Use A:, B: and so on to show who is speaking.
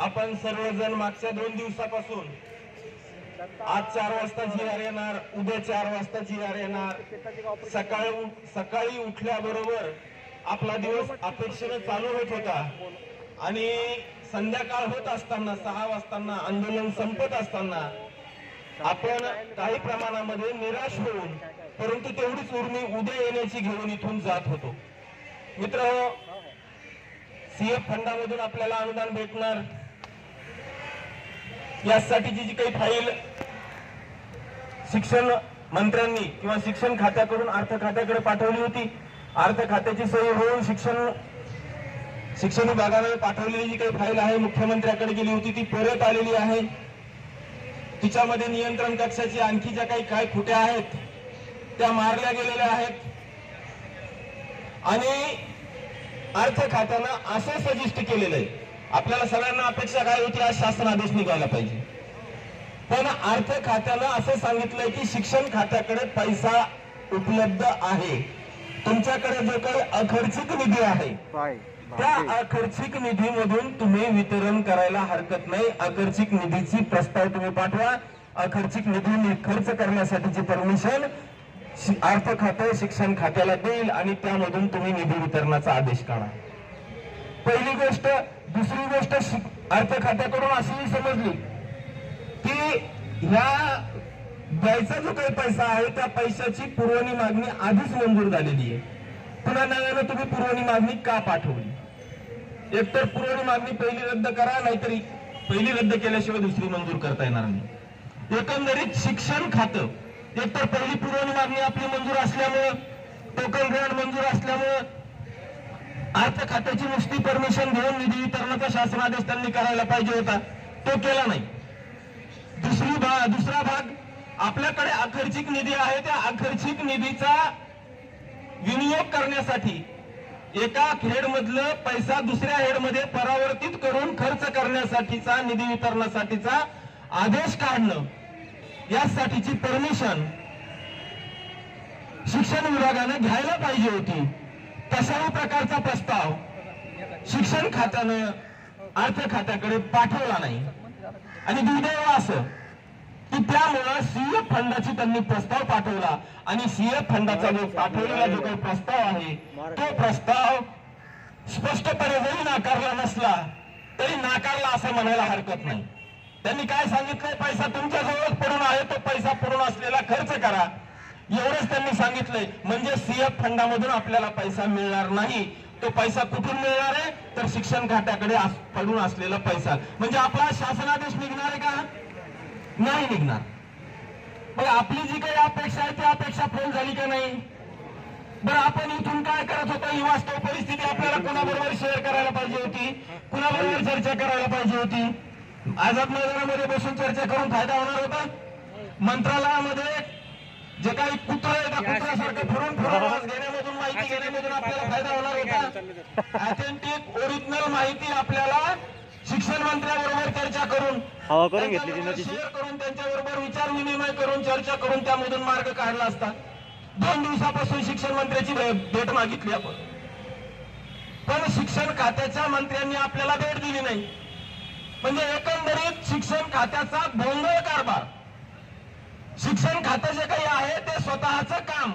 A: आपण सर्वजण मागच्या दोन दिवसापासून आज चार वाजता जी आर येणार उद्या चार वाजता जी आर येणार. सकाळी सकाळी उठल्याबरोबर आपला दिवस अपेक्षेनं चालू होत होता. आणि संध्याकाळ होत असताना सहा वाजताना आंदोलन संपत असताना आपण काही प्रमाणामध्ये निराश होऊन परंतु तेवढीच उर्मी उद्या येण्याची घेऊन इथून जात होतो. मित्र सीएफ फंडामधून आपल्याला अनुदान भेटणार. यासाठीची जी काही फाईल शिक्षण मंत्र्यांनी किंवा शिक्षण खात्याकडून अर्थ खात्याकडे पाठवली होती अर्थ खात्याची सही होऊन शिक्षण शिक्षण विभागाने पाठवलेली जी काही फाईल आहे मुख्यमंत्र्याकडे गेली होती ती परत आलेली आहे. तिच्यामध्ये नियंत्रण कक्षाची आणखी ज्या काही काय खुट्या आहेत त्या मारल्या गेलेल्या आहेत. आणि अर्थ खात्यानं असं सजेस्ट केलेलं आहे. आपल्याला सगळ्यांना अपेक्षा काय होती आज शासन आदेश निघायला पाहिजे. पण अर्थ खात्यानं असं सांगितलंय की शिक्षण खात्याकडे पैसा उपलब्ध आहे. तुमच्याकडे जो काही अखर्चित निधी आहे त्या अखर्चिक निधीमधून तुम्ही वितरण करायला हरकत नाही. अखर्चिक निधीची प्रस्ताव तुम्ही पाठवा. अखर्चिक निधी खर्च करण्यासाठीची परमिशन अर्थ खातं शिक्षण खात्याला देईल आणि त्यामधून तुम्ही निधी वितरणाचा आदेश काढा. पहिली गोष्ट दुसरी गोष्ट अर्थ खात्याकडून अशीही समजली की ह्या द्यायचा जो काही पैसा आहे त्या पैशाची पुरवणी मागणी आधीच मंजूर झालेली आहे. पुन्हा नव्यानं तुम्ही पुरवणी मागणी का पाठवली? एकतर पुरवणी मागणी पहिली रद्द करा नाहीतरी पहिली रद्द केल्याशिवाय दुसरी मंजूर करता येणार नाही. एकंदरीत शिक्षण खातं एकतर पहिली पुरवणी मागणी आपली मंजूर असल्यामुळं टोकन ग्रँड मंजूर असल्यामुळं अर्थ खात्याची नुसती परमिशन घेऊन निधी वितरणाचा शासनादेश त्यांनी करायला पाहिजे होता. तो केला नाही. दुसरी भाग दुसरा भाग आपल्याकडे अखर्चिक निधी आहे. त्या अखर्चिक निधीचा विनियोग करण्यासाठी एका हेड मधलं पैसा दुसऱ्या हेडमध्ये परावर्तित करून खर्च करण्यासाठीचा निधी वितरणासाठीचा आदेश काढणं. यासाठीची परमिशन शिक्षण विभागानं घ्यायला पाहिजे होती. तशाही प्रकारचा प्रस्ताव शिक्षण खात्यानं अर्थ खात्याकडे पाठवला नाही. आणि दुर्दैव असं की त्यामुळं सीएफ फंडाची त्यांनी प्रस्ताव पाठवला. आणि सीएफ फंडाचा जो पाठवलेला जो काही प्रस्ताव आहे तो प्रस्ताव स्पष्टपणे जरी नाकारला नसला तरी नाकारला असं म्हणायला हरकत नाही. त्यांनी काय सांगितलंय? पैसा तुमच्या जवळच पडून आहे तो पैसा पडून असलेला खर्च करा. एवढंच त्यांनी सांगितलंय. म्हणजे सीएफ फंडामधून आपल्याला पैसा मिळणार नाही. तो पैसा कुठून मिळणार आहे? तर शिक्षण खात्याकडे पडून असलेला पैसा. म्हणजे आपला शासनादेश निघणार आहे का? नाही निघणार. मग आपली जी काही अपेक्षा आहे ती अपेक्षा पूर्ण झाली का नाही? बरं आपण इथून काय करत होतो? ही वास्तव परिस्थिती आपल्याला कुणाबरोबर शेअर करायला पाहिजे होती? कुणाबरोबर चर्चा करायला पाहिजे होती? आझाद मैदानामध्ये बसून चर्चा करून फायदा होणार होता? मंत्रालयामध्ये जे काही कुत्र आहे त्या कुत्र्यासारखं फिरून फिरून घेण्यामधून माहिती घेण्यामधून आपल्याला फायदा होणार ऑथेंटिक ओरिजिनल माहिती आपल्याला शिक्षण मंत्र्याबरोबर चर्चा करून
B: हवा करून घेतली तिनं
A: त्यांच्याबरोबर
B: तिची.
A: शेअर करून त्यांच्याबरोबर विचार विनिमय करून चर्चा करून त्यामधून मार्ग काढला असता. दोन दिवसापासून शिक्षण मंत्र्याची भेट मागितली आपण. पण शिक्षण खात्याच्या मंत्र्यांनी आपल्याला भेट दिली नाही. म्हणजे एकंदरीत शिक्षण खात्याचा भोंगळ कारभार. शिक्षण खातं जे काही आहे ते स्वतःचं काम.